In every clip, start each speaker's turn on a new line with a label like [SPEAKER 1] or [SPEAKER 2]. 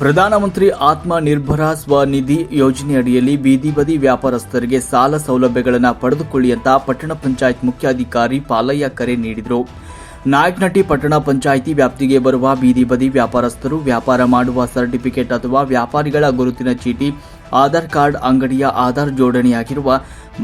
[SPEAKER 1] ಪ್ರಧಾನಮಂತ್ರಿ ಆತ್ಮ ನಿರ್ಭರ ಸ್ವನಿಧಿ ಯೋಜನೆಯಡಿಯಲ್ಲಿ ಬೀದಿ ಬದಿ ವ್ಯಾಪಾರಸ್ಥರಿಗೆ ಸಾಲ ಸೌಲಭ್ಯಗಳನ್ನು ಪಡೆದುಕೊಳ್ಳಿ ಅಂತ ಪಟ್ಟಣ ಪಂಚಾಯತ್ ಮುಖ್ಯಾಧಿಕಾರಿ ಪಾಲಯ್ಯ ಕರೆ ನೀಡಿದರು. ನಾಯಕನಟಿ ಪಟ್ಟಣ ಪಂಚಾಯಿತಿ ವ್ಯಾಪ್ತಿಗೆ ಬರುವ ಬೀದಿ ಬದಿ ವ್ಯಾಪಾರಸ್ಥರು ವ್ಯಾಪಾರ ಮಾಡುವ ಸರ್ಟಿಫಿಕೇಟ್ ಅಥವಾ ವ್ಯಾಪಾರಿಗಳ ಗುರುತಿನ ಚೀಟಿ, ಆಧಾರ್ ಕಾರ್ಡ್ ಅಂಗಡಿಯ ಆಧಾರ್ ಜೋಡಣೆಯಾಗಿರುವ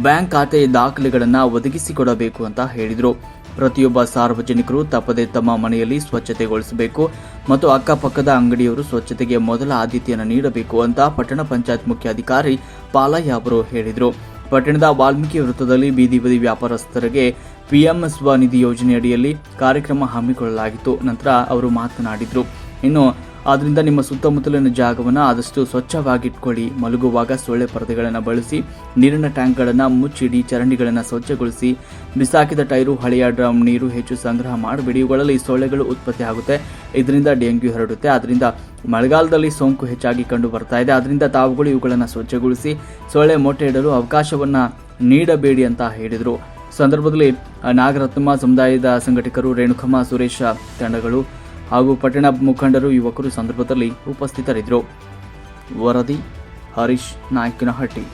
[SPEAKER 1] ಬ್ಯಾಂಕ್ ಖಾತೆ ದಾಖಲೆಗಳನ್ನು ಒದಗಿಸಿಕೊಡಬೇಕು ಅಂತ ಹೇಳಿದರು. ಪ್ರತಿಯೊಬ್ಬ ಸಾರ್ವಜನಿಕರು ತಪ್ಪದೇ ತಮ್ಮ ಮನೆಯಲ್ಲಿ ಸ್ವಚ್ಛತೆಗೊಳಿಸಬೇಕು ಮತ್ತು ಅಕ್ಕಪಕ್ಕದ ಅಂಗಡಿಯವರು ಸ್ವಚ್ಛತೆಗೆ ಮೊದಲ ಆದ್ಯತೆಯನ್ನು ನೀಡಬೇಕು ಅಂತ ಪಟ್ಟಣ ಪಂಚಾಯತ್ ಮುಖ್ಯಾಧಿಕಾರಿ ಪಾಲಯ್ಯ ಅವರು ಹೇಳಿದರು. ಪಟ್ಟಣದ ವಾಲ್ಮೀಕಿ ವೃತ್ತದಲ್ಲಿ ಬೀದಿ ಬದಿ ವ್ಯಾಪಾರಸ್ಥರಿಗೆ ಪಿಎಂ ಸ್ವನಿಧಿ ಯೋಜನೆಯಡಿಯಲ್ಲಿ ಕಾರ್ಯಕ್ರಮ ಹಮ್ಮಿಕೊಳ್ಳಲಾಗಿತ್ತು. ನಂತರ ಅವರು ಮಾತನಾಡಿದರು. ಇನ್ನು ಆದ್ದರಿಂದ ನಿಮ್ಮ ಸುತ್ತಮುತ್ತಲಿನ ಜಾಗವನ್ನು ಆದಷ್ಟು ಸ್ವಚ್ಛವಾಗಿಟ್ಕೊಳ್ಳಿ. ಮಲಗುವಾಗ ಸೊಳ್ಳೆ ಪರದೆಗಳನ್ನು ಬಳಸಿ, ನೀರಿನ ಟ್ಯಾಂಕ್ಗಳನ್ನು ಮುಚ್ಚಿಡಿ, ಚರಂಡಿಗಳನ್ನು ಸ್ವಚ್ಛಗೊಳಿಸಿ. ಬಿಸಾಕಿದ ಟೈರು, ಹಳೆಯ ಡ್ರಮ್, ನೀರು ಹೆಚ್ಚು ಸಂಗ್ರಹ ಮಾಡಬೇಡಿ. ಇವುಗಳಲ್ಲಿ ಸೊಳ್ಳೆಗಳು ಉತ್ಪತ್ತಿ ಆಗುತ್ತೆ. ಇದರಿಂದ ಡೆಂಗ್ಯೂ ಹರಡುತ್ತೆ. ಆದ್ದರಿಂದ ಮಳೆಗಾಲದಲ್ಲಿ ಸೋಂಕು ಹೆಚ್ಚಾಗಿ ಕಂಡು ಬರ್ತಾ ಇದೆ. ಆದ್ದರಿಂದ ತಾವುಗಳು ಇವುಗಳನ್ನು ಸ್ವಚ್ಛಗೊಳಿಸಿ, ಸೊಳ್ಳೆ ಮೊಟ್ಟೆ ಇಡಲು ಅವಕಾಶವನ್ನು ನೀಡಬೇಡಿ ಅಂತ ಹೇಳಿದರು. ಸಂದರ್ಭದಲ್ಲಿ ನಾಗರತ್ನಮ್ಮ ಸಮುದಾಯದ ಸಂಘಟಕರು ರೇಣುಕಮ್ಮ, ಸುರೇಶ ತಂಡಗಳು ಹಾಗೂ ಪಟ್ಟಣ ಮುಖಂಡರು ಯುವಕರು ಸಂದರ್ಭದಲ್ಲಿ ಉಪಸ್ಥಿತರಿದ್ದರು. ವರದಿ ಹರೀಶ್ ನಾಯ್ಕನಹಟ್ಟಿ.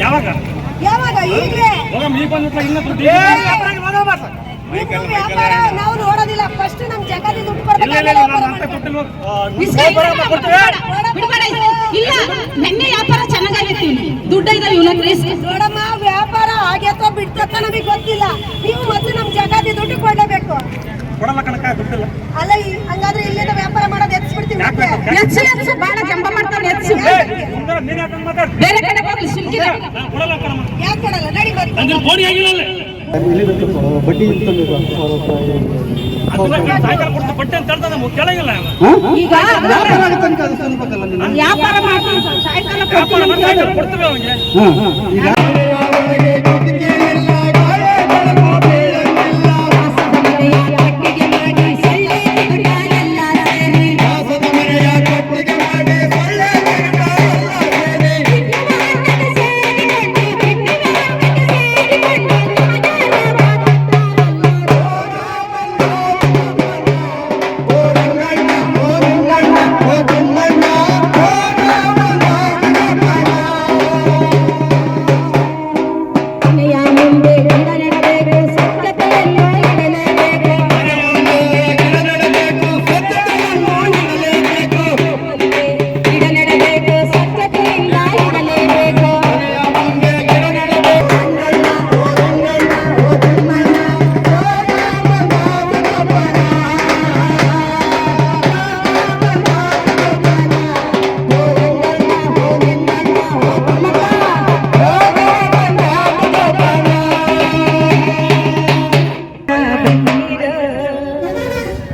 [SPEAKER 2] ಯಾವಾಗ?
[SPEAKER 3] ಯಾವಾಗ? ನಿಮ್ಮ ವ್ಯಾಪಾರ ನಾವು ನೋಡೋದಿಲ್ಲ ಫಸ್ಟ್ ನಮ್ ಜಗತ್ತಿ ದುಡ್ಡು ಕೊಡ್ಬೇಕು
[SPEAKER 2] ಕೊಡ್ತೀವಿ.
[SPEAKER 4] ಇಲ್ಲ ನೆನ್ನೆ ವ್ಯಾಪಾರ ಇವನ ರಿಸ್ಕ್
[SPEAKER 3] ನೋಡಮ್ಮ ವ್ಯಾಪಾರ ಆಗೇತೋ ಬಿಡ್ತಕ್ಕ ನಮಗೆ ಗೊತ್ತಿಲ್ಲ ನೀವು ಮೊದಲು ನಮ್ ಜಗಾದಿ ದುಡ್ಡು ಕೊಡಲೇಬೇಕು
[SPEAKER 2] ಕೊಡಲ್ಲ ಕಣಕ್ಕ, ದುಡ್ಡಿಲ್ಲ.
[SPEAKER 3] ಅಲ್ಲ ಈ- ಹಂಗಾದ್ರೆ ಇಲ್ಲಿಂದ ವ್ಯಾಪಾರ ಮಾಡೋದು ಎತ್ಸ್ಬಿಡ್ತೀವಿ
[SPEAKER 2] ಯಾಕೆ. ಬೇಕು?
[SPEAKER 4] ಹೆಚ್ಚು ಹೆಚ್ಚು ಬಹಳ ಜಂಬ ಹೆಚ್ಚು
[SPEAKER 2] ನೀನ್?
[SPEAKER 4] ಬೇರೆ ಕಡೆ ಹೋಗ್ಲಿ
[SPEAKER 2] ನಾನು ಕೊಡಲ್ಲ ಕಣಮ್ಮ.
[SPEAKER 3] ಯಾಕೆ ಕೊಡಲ್ಲ ನಡಿ
[SPEAKER 2] ನಂದು ಆಗಿಲ್ಲ ಅಲ್ಲಿ.
[SPEAKER 5] ಬಡ್ಡಿ
[SPEAKER 4] ವ್ಯಾಪಾರ ಮಾಡ್ತಾನೆ ಸಾಯಂಕಾಲ
[SPEAKER 2] ವ್ಯಾಪಾರ ಮಾಡಿ ಸಾಯಂಕಾಲ ಕೊಡ್ತೀವಿ ಅವನಿಗೆ.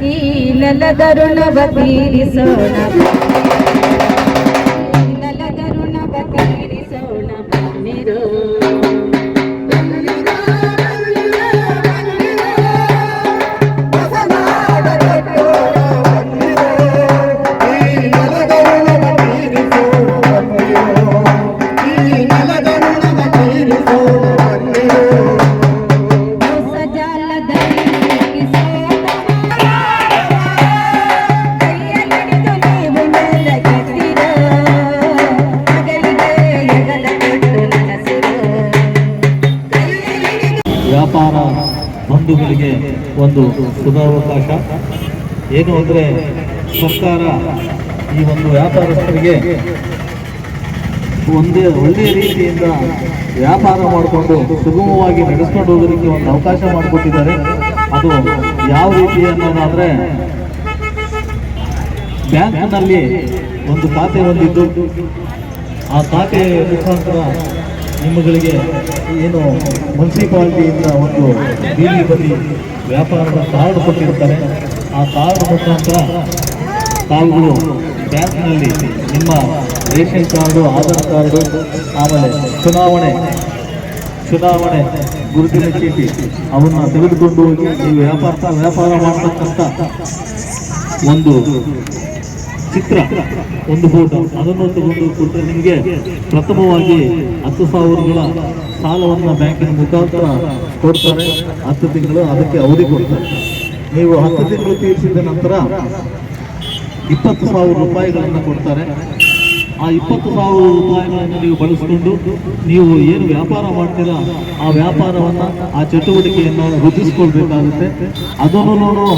[SPEAKER 4] ಈ ನೆಲದರುಣವ ತೀರಿಸೋಣ
[SPEAKER 5] ಒಂದು ಸುಧಾವಕಾಶ ಏನು ಅಂದರೆ ಸರ್ಕಾರ ಈ ಒಂದು ವ್ಯಾಪಾರಸ್ಥರಿಗೆ ಒಂದೇ ಒಳ್ಳೆಯ ರೀತಿಯಿಂದ ವ್ಯಾಪಾರ ಮಾಡಿಕೊಂಡು ಸುಗಮವಾಗಿ ನಡೆಸ್ಕೊಂಡು ಹೋಗೋದಕ್ಕೆ ಒಂದು ಅವಕಾಶ ಮಾಡಿಕೊಟ್ಟಿದ್ದಾರೆ. ಅದು ಯಾವ ರೀತಿ ಅನ್ನೋದಾದರೆ ಬ್ಯಾಂಕ್ನಲ್ಲಿ ಒಂದು ಖಾತೆ ಹೊಂದಿದ್ದು. ಆ ಖಾತೆ ಮುಖಾಂತರ ನಿಮ್ಮಗಳಿಗೆ ಏನು ಮುನ್ಸಿಪಾಲ್ಟಿಯಿಂದ ಒಂದು ಬೀದಿ ಬದಿ ವ್ಯಾಪಾರದ ಕಾರ್ಡ್ ಕೊಟ್ಟಿರ್ತಾರೆ. ಆ ಕಾರ್ಡ್ ಮುಖಾಂತರ ತಾವುಗಳು ಬ್ಯಾಂಕ್ನಲ್ಲಿ ನಿಮ್ಮ ರೇಷನ್ ಕಾರ್ಡು, ಆಧಾರ್ ಕಾರ್ಡು, ಆಮೇಲೆ ಚುನಾವಣೆ ಚುನಾವಣೆ ಗುರುತಿನ ಚೀಟಿ ಅವನ್ನ ತೆಗೆದುಕೊಂಡು ಹೋಗಿ ಈ ವ್ಯಾಪಾರ ವ್ಯಾಪಾರ ಮಾಡತಕ್ಕಂಥ ಒಂದು ಚಿತ್ರ ಒಂದು ಫೋಟೋ ಅದನ್ನು ತಗೊಂಡು ಕೊಟ್ಟರೆ ನಿಮಗೆ ಪ್ರಥಮವಾಗಿ ಹತ್ತು ಸಾವಿರಗಳ ಸಾಲವನ್ನು ಬ್ಯಾಂಕಿನ ಮುಖಾಂತರ ಕೊಡ್ತಾರೆ. ಹತ್ತು ತಿಂಗಳು ಅದಕ್ಕೆ ಅವಧಿ ಕೊಡ್ತಾರೆ. ನೀವು ಹತ್ತು ತಿಂಗಳು ತೀರಿಸಿದ ನಂತರ ಇಪ್ಪತ್ತು ಸಾವಿರ ರೂಪಾಯಿಗಳನ್ನು ಕೊಡ್ತಾರೆ. ಆ ಇಪ್ಪತ್ತು ಸಾವಿರ ರೂಪಾಯಿಗಳನ್ನು ನೀವು ಬಳಸಿಕೊಂಡು ನೀವು ಏನು ವ್ಯಾಪಾರ ಮಾಡ್ತೀರಾ ಆ ವ್ಯಾಪಾರವನ್ನು ಆ ಚಟುವಟಿಕೆಯನ್ನು ವೃದ್ಧಿಸ್ಕೊಳ್ಬೇಕಾಗುತ್ತೆ. ಅದನ್ನು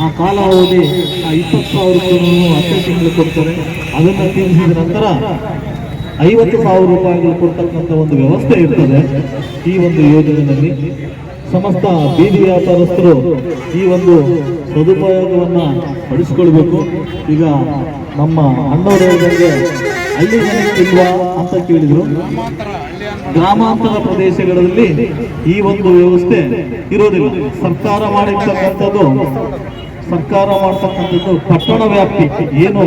[SPEAKER 5] ಆ ಕಾಲಾವಧಿ, ಆ ಇಪ್ಪತ್ತು ಸಾವಿರ ರೂಪಾಯಿಗಳನ್ನು ಹತ್ತು ತಿಂಗಳು ಕೊಡ್ತಾರೆ. ಅದನ್ನು ತೀರಿಸಿದ ನಂತರ ಐವತ್ತು ಸಾವಿರ ರೂಪಾಯಿಗಳು ಕೊಡ್ತಕ್ಕಂಥ ಒಂದು ವ್ಯವಸ್ಥೆ ಇರ್ತದೆ ಈ ಒಂದು ಯೋಜನೆಯಲ್ಲಿ. ಸಮಸ್ತ ಬೀದಿ ವ್ಯಾಪಾರಸ್ಥರು ಈ ಒಂದು ಸದುಪಯೋಗವನ್ನು ಪಡಿಸಿಕೊಳ್ಬೇಕು. ಈಗ ನಮ್ಮ ಅಣ್ಣವರು ಹೇಳಿದಂಗೆ ಜನಕ್ಕೆ ಇಲ್ವಾ ಅಂತ ಕೇಳಿದ್ರು. ಗ್ರಾಮಾಂತರ ಪ್ರದೇಶಗಳಲ್ಲಿ ಈ ಒಂದು ವ್ಯವಸ್ಥೆ ಇರೋದಿಲ್ಲ. ಸರ್ಕಾರ ಮಾಡಿರ್ತಕ್ಕಂಥದ್ದು, ಸರ್ಕಾರ ಮಾಡ್ತಕ್ಕಂಥದ್ದು ಪಟ್ಟಣ ವ್ಯಾಪ್ತಿ. ಏನು?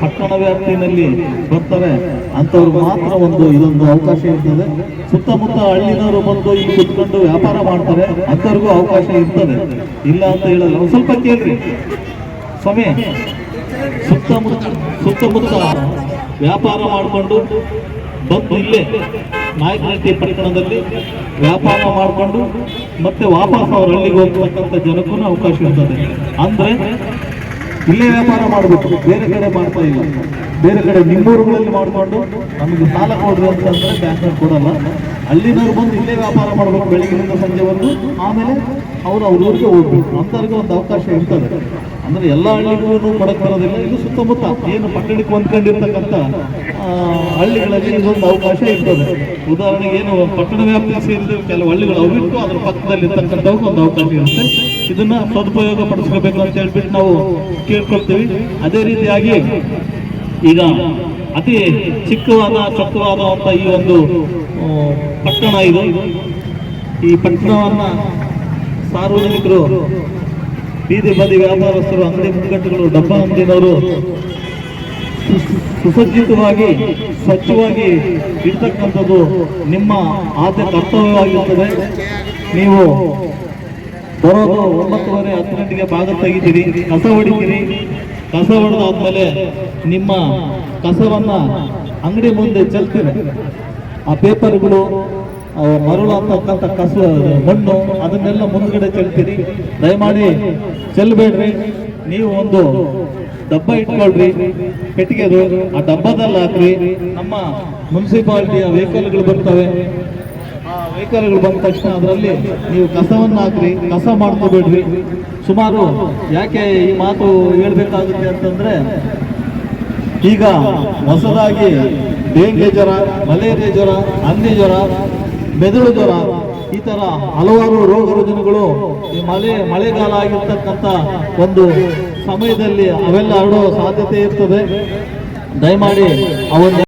[SPEAKER 5] ಪಟ್ಟಣ ವ್ಯಾಪ್ತಿನಲ್ಲಿ ಬರ್ತವೆ. ಅಂಥವ್ರಿಗೆ ಮಾತ್ರ ಒಂದು ಇದೊಂದು ಅವಕಾಶ ಇರ್ತದೆ. ಸುತ್ತಮುತ್ತ ಹಳ್ಳಿನವರು ಬಂದು ಇಲ್ಲಿ ಕುತ್ಕೊಂಡು ವ್ಯಾಪಾರ ಮಾಡ್ತಾರೆ. ಅಂಥವ್ರಿಗೂ ಅವಕಾಶ ಇರ್ತದೆ. ಇಲ್ಲ ಅಂತ ಹೇಳಲ್ಲ ಒಂದು ಸ್ವಲ್ಪ ಕೇಳ್ರಿ. ಸ್ವಾಮಿ, ಸುತ್ತಮುತ್ತ ಸುತ್ತಮುತ್ತ ವ್ಯಾಪಾರ ಮಾಡಿಕೊಂಡು ಬಂದು ಇಲ್ಲೇ ನಾಯಕನಟ್ಟಿ ಪಟ್ಟಣದಲ್ಲಿ ವ್ಯಾಪಾರ ಮಾಡಿಕೊಂಡು ಮತ್ತೆ ವಾಪಸ್ ಅವ್ರ ಹಳ್ಳಿಗೆ ಹೋಗ್ತಕ್ಕಂಥ ಜನಕ್ಕೂ ಅವಕಾಶ ಇರ್ತದೆ. ಅಂದ್ರೆ ಇಲ್ಲೇ ವ್ಯಾಪಾರ ಮಾಡಬೇಕು ಬೇರೆ ಕಡೆ ಮಾಡ್ತಾ ಇಲ್ಲ. ಬೇರೆ ಕಡೆ ನಿಮ್ಮೂರುಗಳಲ್ಲಿ ಮಾಡಿಕೊಂಡು ನಮಗೆ ಸಾಲ ಕೊಡ್ರಿ ಅಂತಂದ್ರೆ ಬ್ಯಾಂಕ್ ಕೊಡಲ್ಲ. ಅಲ್ಲಿನವ್ರು ಬಂದು ಇಲ್ಲೇ ವ್ಯಾಪಾರ ಮಾಡಬೇಕು ಸಂಜೆ ಬಂದು ಆಮೇಲೆ ಅವರು ಅವ್ರ ಊರಿಗೆ ಹೋಗ್ಬೇಕು. ಅಂಥವ್ರಿಗೆ ಒಂದು ಅವಕಾಶ ಇರ್ತದೆ. ಅಂದ್ರೆ ಎಲ್ಲ ಹಳ್ಳಿಗಳನ್ನು ಕೊಡಕ್ ಬರೋದಿಲ್ಲ. ಇದು ಸುತ್ತಮುತ್ತ ಏನು ಪಟ್ಟಣಕ್ಕೆ ಹೊಂದ್ಕೊಂಡಿರ್ತಕ್ಕಂಥ ಹಳ್ಳಿಗಳಲ್ಲಿ ಇದೊಂದು ಅವಕಾಶ ಇರ್ತದೆ. ಉದಾಹರಣೆಗೆ ಏನು ಪಟ್ಟಣ ವ್ಯಾಪ್ತಿ ಸೇರಿದ ಕೆಲವು ಹಳ್ಳಿಗಳು ಅವಿಟ್ಟು ಅದ್ರ ಪಕ್ಕದಲ್ಲಿ ಇರ್ತಕ್ಕಂಥವ್ರಿಗೆ ಒಂದು ಅವಕಾಶ ಇರುತ್ತೆ. ಇದನ್ನ ಸದುಪಯೋಗ ಪಡಿಸ್ಕೋಬೇಕು ಅಂತ ಹೇಳ್ಬಿಟ್ಟು ನಾವು ಕೇಳ್ಕೊಳ್ತೀವಿ. ಅದೇ ರೀತಿಯಾಗಿ ಈಗ ಅತಿ ಚಿಕ್ಕವಾದ, ಚೊಕ್ಕವಾದ ಅಂತ ಈ ಒಂದು ಪಟ್ಟಣ ಇದು. ಈ ಪಟ್ಟಣವನ್ನ ಸಾರ್ವಜನಿಕರು, ಬೀದಿ ಬದಿ ವ್ಯಾಪಾರಸ್ಥರು, ಅಂಗಡಿ ಮುಂಗಟ್ಟುಗಳು ಡಬ್ಬ ಅಂಗಡಿನವರು ಸುಸಜ್ಜಿತವಾಗಿ, ಸ್ವಚ್ಛವಾಗಿ ಇರ್ತಕ್ಕಂಥದ್ದು ನಿಮ್ಮ ಆದ್ಯ ಕರ್ತವ್ಯವಾಗಿರ್ತದೆ. ನೀವು ಬರೋದು ಒಂಬತ್ತುವರೆ ಹತ್ತು ಗಂಟೆಗೆ ಭಾಗ ತೆಗಿತೀರಿ ಕಸ ಹೊಡಿತೀರಿ ಕಸ ಹೊಡೆದಾದ್ಮೇಲೆ ನಿಮ್ಮ ಕಸವನ್ನ ಅಂಗಡಿ ಮುಂದೆ ಚೆಲ್ತೀರಿ ಆ ಪೇಪರ್ಗಳು ಮರಳು ಅಂತಕ್ಕಂಥ ಕಸ ಮಣ್ಣು ಅದನ್ನೆಲ್ಲ ಮುಂದ್ಗಡೆ ಚೆಲ್ತೀರಿ. ದಯಮಾಡಿ ಚೆಲ್ಬೇಡ್ರಿ. ನೀವು ಒಂದು ಡಬ್ಬ ಇಟ್ಕೊಳ್ರಿ. ಕೆಟ್ಟಿಗೆದು ಆ ಡಬ್ಬದಲ್ಲಿ ಹಾಕ್ರಿ. ನಮ್ಮ ಮುನ್ಸಿಪಾಲಿಟಿಯ ವೆಹಿಕಲ್ಗಳು ಬರ್ತವೆ. ವೆಹಿಕಲ್ಗಳು ಬಂದ ತಕ್ಷಣ ಅದರಲ್ಲಿ ನೀವು ಕಸವನ್ನು ಹಾಕ್ರಿ ಕಸ ಮಾಡ್ಕೋಬೇಡ್ರಿ. ಸುಮಾರು ಯಾಕೆ ಈ ಮಾತು ಹೇಳ್ಬೇಕಾಗುತ್ತೆ ಅಂತಂದ್ರೆ, ಈಗ ಹೊಸದಾಗಿ ಡೆಂಗ್ಯೂ ಜ್ವರ, ಮಲೇರಿಯಾ ಜ್ವರ, ಹಂದಿ ಜ್ವರ, ಮೆದುಳು ಜ್ವರ, ಈ ತರ ಹಲವಾರು ರೋಗ ರುಜಿನಗಳು ಈ ಮಳೆ, ಮಳೆಗಾಲ ಆಗಿರ್ತಕ್ಕಂಥ ಒಂದು ಸಮಯದಲ್ಲಿ ಅವೆಲ್ಲ ಹರಡೋ ಸಾಧ್ಯತೆ ಇರ್ತದೆ. ದಯಮಾಡಿ ಅವನ್ನ